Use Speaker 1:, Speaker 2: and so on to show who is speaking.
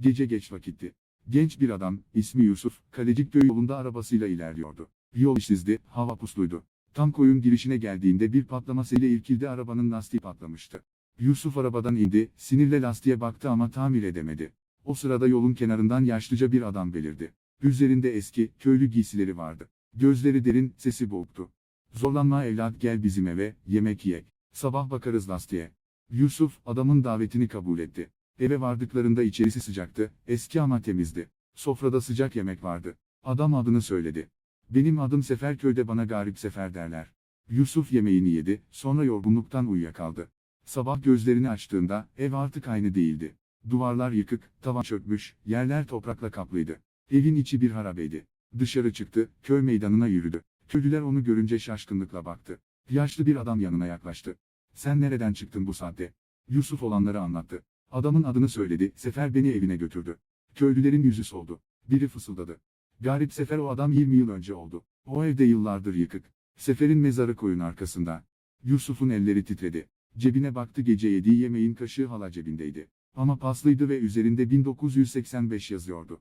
Speaker 1: Gece geç vakitti. Genç bir adam, ismi Yusuf, Kalecikköy yolunda arabasıyla ilerliyordu. Yol işsizdi, hava pusluydu. Tam koyun girişine geldiğinde bir patlamasıyla irkildi arabanın lastiği patlamıştı. Yusuf arabadan indi, sinirle lastiğe baktı ama tamir edemedi. O sırada yolun kenarından yaşlıca bir adam belirdi. Üzerinde eski, köylü giysileri vardı. Gözleri derin, sesi boğuktu. Zorlanma evlat gel bizim eve, yemek yiyek. Sabah bakarız lastiğe. Yusuf, adamın davetini kabul etti. Eve vardıklarında içerisi sıcaktı, eski ama temizdi. Sofrada sıcak yemek vardı. Adam adını söyledi. Benim adım Seferköy'de bana Garip Sefer derler. Yusuf yemeğini yedi, sonra yorgunluktan uyuyakaldı. Sabah gözlerini açtığında, ev artık aynı değildi. Duvarlar yıkık, tavan çökmüş, yerler toprakla kaplıydı. Evin içi bir harabeydi. Dışarı çıktı, köy meydanına yürüdü. Köylüler onu görünce şaşkınlıkla baktı. Yaşlı bir adam yanına yaklaştı. Sen nereden çıktın bu saatte? Yusuf olanları anlattı. Adamın adını söyledi, Sefer beni evine götürdü. Köylülerin yüzü soldu. Biri fısıldadı. Garip Sefer o adam 20 yıl önce oldu. O evde yıllardır yıkık. Sefer'in mezarı koyun arkasında. Yusuf'un elleri titredi. Cebine baktı gece yediği yemeğin kaşığı hala cebindeydi. Ama paslıydı ve üzerinde 1985 yazıyordu.